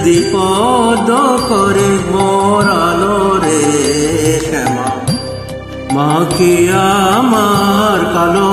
হৃদি পদ করে মরালো রে মা কি আমার কালো?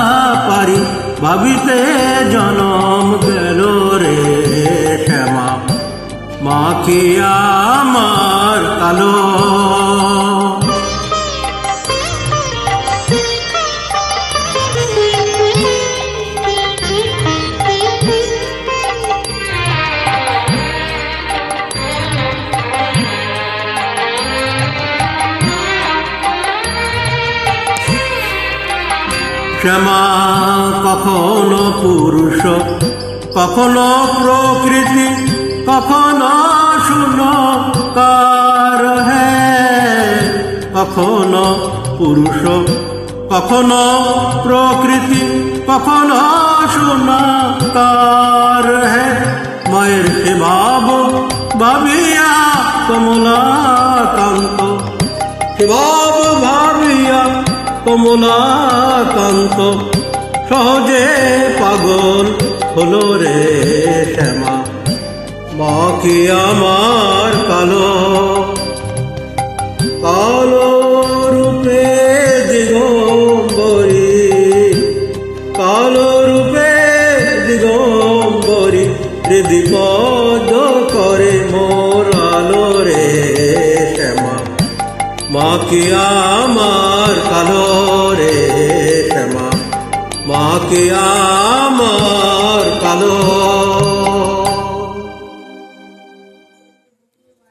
ভাবিতে জনম গেল রে শ্যামা মা মার কালো ক্ষমা কখনো পুরুষ, কখনো প্রকৃতি, কখনো শুনো কার হে কখনো পুরুষ, কখনো প্রকৃতি, কখনো শুনো কার হে মায়ের সে ভাব ভাবিয়া কমলাকান্ত ভাবিয়া কমলাকান্ত সহজে পাগল হলো রে শ্যামা। মা কি আমার কালো কালো রূপে দিগম্বরী, কালো রূপে দিগম্বরী, হৃদিপদ মা কি আমার কালো রে মা মা কি